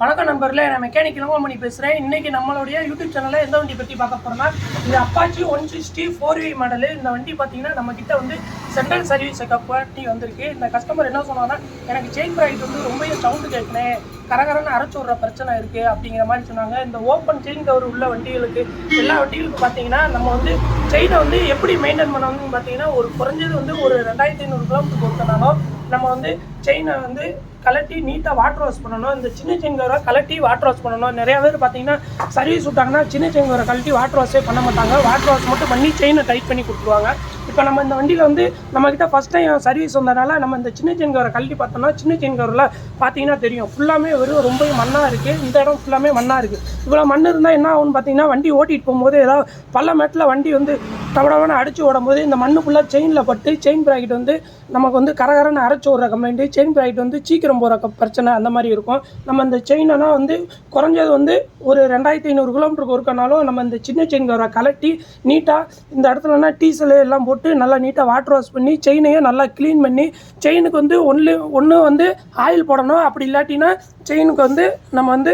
வணக்கம் நண்பர்களே நான் மெக்கானிக் இளங்கோமணி பேசுகிறேன் இன்றைக்கி நம்மளுடைய யூடியூப் சேனலில் எந்த வண்டி பற்றி பார்க்க போகிறோம்னா இது Apache one sixty four V model இந்த வண்டி பார்த்தீங்கன்னா நம்ம கிட்ட வந்து சென்ட்ரல் சர்வீஸ் வண்டி வந்திருக்கு. இந்த கஸ்டமர் என்ன சொன்னாங்கன்னா எனக்கு செயின் ப்ராடக்ட் வந்து ரொம்ப சவுண்டு கேட்கணும் கரகரன்னு அரைச்சி விட்ற பிரச்சனை இருக்குது அப்படிங்கிற மாதிரி சொன்னாங்க. இந்த ஓப்பன் செயின் கவர் உள்ள வண்டிகளுக்கு எல்லா வண்டிகளுக்கும் பார்த்தீங்கன்னா நம்ம வந்து செயினை வந்து எப்படி மெயின்டைன் பண்ணணும்னு பார்த்தீங்கன்னா ஒரு குறைஞ்சது வந்து ஒரு ரெண்டாயிரத்தி ஐநூறு கிலோமீட்டர் கொடுத்தனாலும் நம்ம வந்து செயினை வந்து கலட்டி நீட்டாக வாட்டர் வாஷ் பண்ணணும். இந்த சின்ன செங்கோரை கலட்டி வாட்டர் வாஷ் பண்ணணும். நிறைய பேர் பார்த்தீங்கன்னா சர்வீஸ் விட்டாங்கன்னா சின்ன செங்கோரை கலட்டி கழட்டி வாட்டர் வாஷே பண்ண மாட்டாங்க. வாட்டர் வாஷ் மட்டும் பண்ணி செயினை டைட் பண்ணி கொடுத்துருவாங்க. இப்போ நம்ம இந்த வண்டியில் வந்து நம்மக்கிட்ட ஃபஸ்ட் டைம் சர்வீஸ் வந்தனால நம்ம இந்த சின்ன செயின் கவரை கழட்டி பார்த்தோம்னா சின்ன செயின் கவரில் பார்த்தீங்கன்னா தெரியும். ஃபுல்லாமே வெறும் ரொம்ப மண்ணாக இருக்குது இந்த இடம் ஃபுல்லாமே மண்ணாக இருக்குது இவ்வளோ மண் இருந்தால் என்ன ஆகும்னு பார்த்தீங்கன்னா வண்டி ஓட்டிகிட்டு போகும்போது ஏதாவது பள்ளமேட்டில் வண்டி வந்து டபடவன அடிச்சு ஓடும்போது இந்த மண்ணு ஃபுல்லாக செயினில் பட்டு செயின் ப்ராக்கெட் வந்து நமக்கு வந்து கரகரன்னு அரைச்சி விட்ற கம்ப்ளைண்ட்டு செயின் ப்ராக்கெட் வந்து சீக்கிரம் போகிற பிரச்சனை அந்த மாதிரி இருக்கும். நம்ம இந்த செயினெல்லாம் வந்து குறைஞ்சது வந்து ஒரு ரெண்டாயிரத்தி ஐநூறு கிலோமீட்டருக்கு இருக்கனாலும் நம்ம இந்த சின்ன செயின் கவரை கலட்டி நீட்டாக இந்த இடத்துலனா டீசல் எல்லாம் போட்டு போட்டு நல்லா நீட்டாக வாட்டர் வாஷ் பண்ணி செயினையும் நல்லா க்ளீன் பண்ணி செயினுக்கு வந்து ஒன்று ஒன்று வந்து ஆயில் போடணும். அப்படி இல்லாட்டினா செயினுக்கு வந்து நம்ம வந்து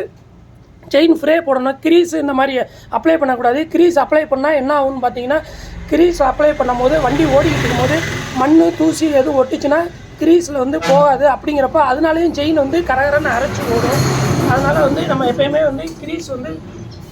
செயின் ஃப்ரே போடணும். கிரீஸ் இந்த மாதிரி அப்ளை பண்ணக்கூடாது. கிரீஸ் அப்ளை பண்ணால் என்ன ஆகும்னு பார்த்தீங்கன்னா கிரீஸ் அப்ளை பண்ணும்போது வண்டி ஓடிக்கிட்டு இருக்கும்போது மண் தூசி எதுவும் ஒட்டுச்சுன்னா கிரீஸில் வந்து போகாது. அப்படிங்கிறப்ப அதனாலேயும் செயின் வந்து கரகரன்னு அரைச்சி ஓடும் அதனால் வந்து நம்ம எப்பயுமே வந்து கிரீஸ் வந்து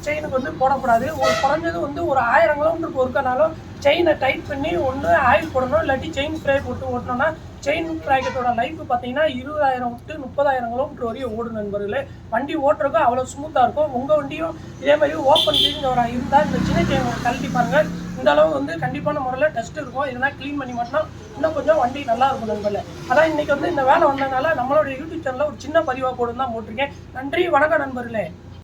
செயினுக்கு வந்து போடக்கூடாது. ஒரு குறைஞ்சது வந்து ஒரு ஆயிரம் கிலோமீட்டருக்கு ஒருக்கனாலும் செயினை டைட் பண்ணி ஒன்று ஆயில் போடணும் இல்லாட்டி செயின் ஃப்ரை போட்டு ஓட்டணும்னா செயின் ப்ராக்கெட்டோட லைஃப் பார்த்தீங்கன்னா இருபதாயிரம் விட்டு முப்பதாயிரம் கிலோமீட்டர் வரையும் ஓடும் நண்பர்களே. வண்டி ஓட்டுறதுக்கு அவ்வளோ ஸ்மூத்தாக இருக்கும். உங்கள் வண்டியும் இதே மாதிரி ஓப்பன் செயின் ஒரு இருந்தால் இந்த சின்ன செயின் கழட்டி பாருங்கள் இந்த அளவு வந்து கண்டிப்பான முறையில் டஸ்ட் இருக்கும். இதெல்லாம் க்ளீன் பண்ணி மட்டும் இன்னும் கொஞ்சம் வண்டி நல்லா இருக்கும் நண்பர்களே. அதான் இன்னைக்கு வந்து இந்த வேலை வந்ததுனால நம்மளோட யூடியூப் சேனலில் ஒரு சின்ன பதிவாக போட்டு தான் போட்டிருக்கேன். நன்றி வணக்கம் நண்பர்களே.